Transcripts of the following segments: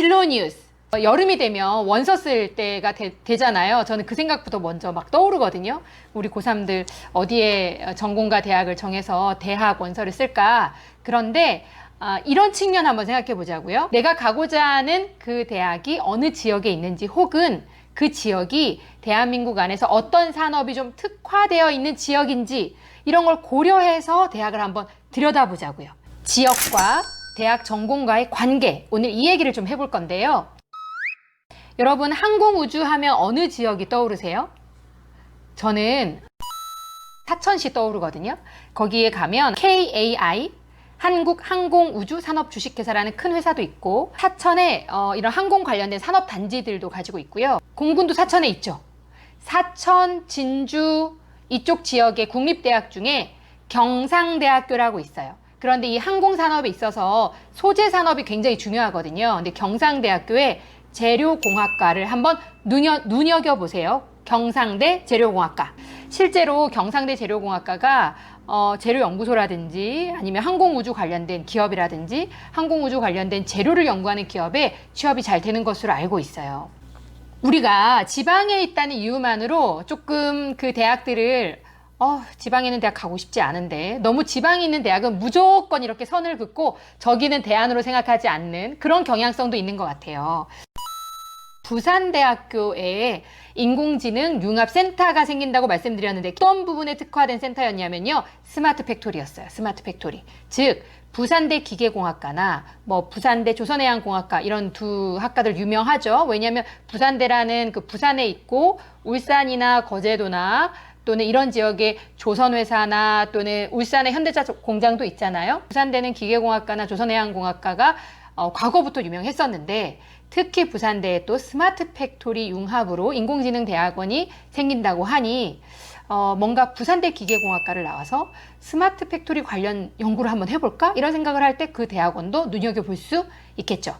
실로니우스. 어, 여름이 되면 원서 쓸 때가 되, 잖아요 저는 그 생각부터 먼저 막 떠오르거든요. 우리 고3들 어디에 어, 전공과 대학을 정해서 대학 원서를 쓸까. 그런데 아, 이런 측면 한번 생각해 보자고요. 내가 가고자 하는 그 대학이 어느 지역에 있는지 혹은 그 지역이 대한민국 안에서 어떤 산업이 좀 특화되어 있는 지역인지 이런 걸 고려해서 대학을 한번 들여다보자고요. 지역과 대학 전공과의 관계. 오늘 이 얘기를 좀 해볼 건데요. 여러분 항공우주 하면 어느 지역이 떠오르세요? 저는 사천시 떠오르거든요. 거기에 가면 KAI 한국항공우주산업주식회사라는 큰 회사도 있고 사천에 어, 이런 항공 관련된 산업 단지들도 가지고 있고요. 공군도 사천에 있죠. 사천, 진주 이쪽 지역의 국립대학 중에 경상대학교라고 있어요. 그런데 이 항공 산업에 있어서 소재 산업이 굉장히 중요하거든요. 근데 경상대학교에 재료공학과를 한번 눈여, 눈여겨 보세요. 경상대 재료공학과. 실제로 경상대 재료공학과가 어, 재료연구소라든지 아니면 항공우주 관련된 기업이라든지 항공우주 관련된 재료를 연구하는 기업에 취업이 잘 되는 것으로 알고 있어요. 우리가 지방에 있다는 이유만으로 조금 그 대학들을 어, 지방에 있는 대학 가고 싶지 않은데 너무 지방에 있는 대학은 무조건 이렇게 선을 긋고 저기는 대안으로 생각하지 않는 그런 경향성도 있는 것 같아요. 부산대학교에 인공지능 융합센터가 생긴다고 말씀드렸는데 어떤 부분에 특화된 센터였냐면요. 스마트 팩토리였어요. 스마트 팩토리. 즉 부산대 기계공학과나 뭐 부산대 조선해양공학과 이런 두 학과들 유명하죠. 왜냐하면 부산대라는 그 부산에 있고 울산이나 거제도나 또는 이런 지역에 조선회사나 또는 울산의 현대차 공장도 있잖아요. 부산대는 기계공학과나 조선해양공학과가 어, 과거부터 유명했었는데 특히 부산대에 또 스마트 팩토리 융합으로 인공지능 대학원이 생긴다고 하니 어, 뭔가 부산대 기계공학과를 나와서 스마트 팩토리 관련 연구를 한번 해볼까? 이런 생각을 할 때 그 대학원도 눈여겨볼 수 있겠죠.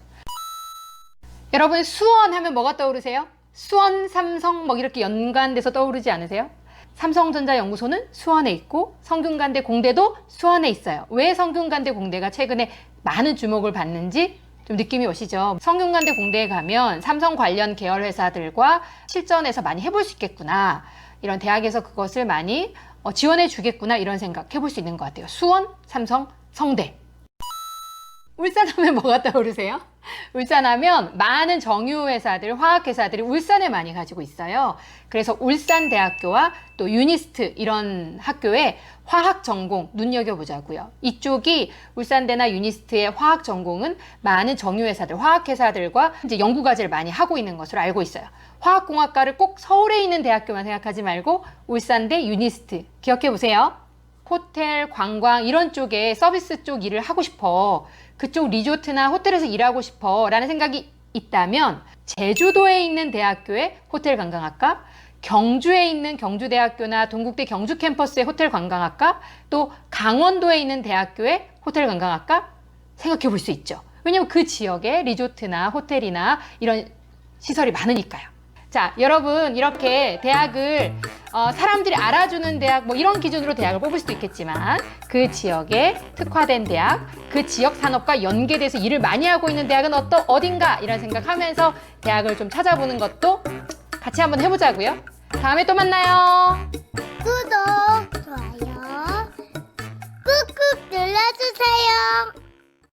여러분 수원 하면 뭐가 떠오르세요? 수원, 삼성 뭐 이렇게 연관돼서 떠오르지 않으세요? 삼성전자 연구소는 수원에 있고 성균관대 공대도 수원에 있어요. 왜 성균관대 공대가 최근에 많은 주목을 받는지 좀 느낌이 오시죠? 성균관대 공대에 가면 삼성 관련 계열 회사들과 실전에서 많이 해볼 수 있겠구나. 이런 대학에서 그것을 많이 어, 지원해 주겠구나. 이런 생각 해볼 수 있는 것 같아요. 수원, 삼성, 성대. 울산 하면 뭐가 떠오르세요? 울산 하면 많은 정유 회사들, 화학 회사들이 울산에 많이 가지고 있어요. 그래서 울산대학교와 또 유니스트 이런 학교에 화학 전공 눈여겨보자고요. 이쪽이 울산대나 유니스트의 화학 전공은 많은 정유 회사들, 화학 회사들과 이제 연구 과제를 많이 하고 있는 것으로 알고 있어요. 화학공학과를 꼭 서울에 있는 대학교만 생각하지 말고 울산대, 유니스트 기억해 보세요. 호텔, 관광 이런 쪽에 서비스 쪽 일을 하고 싶어. 그쪽 리조트나 호텔에서 일하고 싶어. 라는 생각이 있다면 제주도에 있는 대학교의 호텔 관광학과, 경주에 있는 경주대학교나 동국대 경주 캠퍼스의 호텔 관광학과, 또 강원도에 있는 대학교의 호텔 관광학과 생각해 볼 수 있죠. 왜냐면 그 지역에 리조트나 호텔이나 이런 시설이 많으니까요. 자, 여러분 이렇게 대학을 어, 사람들이 알아주는 대학 뭐 이런 기준으로 대학을 뽑을 수도 있겠지만 그 지역에 특화된 대학, 그 지역 산업과 연계돼서 일을 많이 하고 있는 대학은 어떠 어딘가 이런 생각하면서 대학을 좀 찾아보는 것도 같이 한번 해보자고요. 다음에 또 만나요. 구독, 좋아요 꾹꾹 눌러주세요.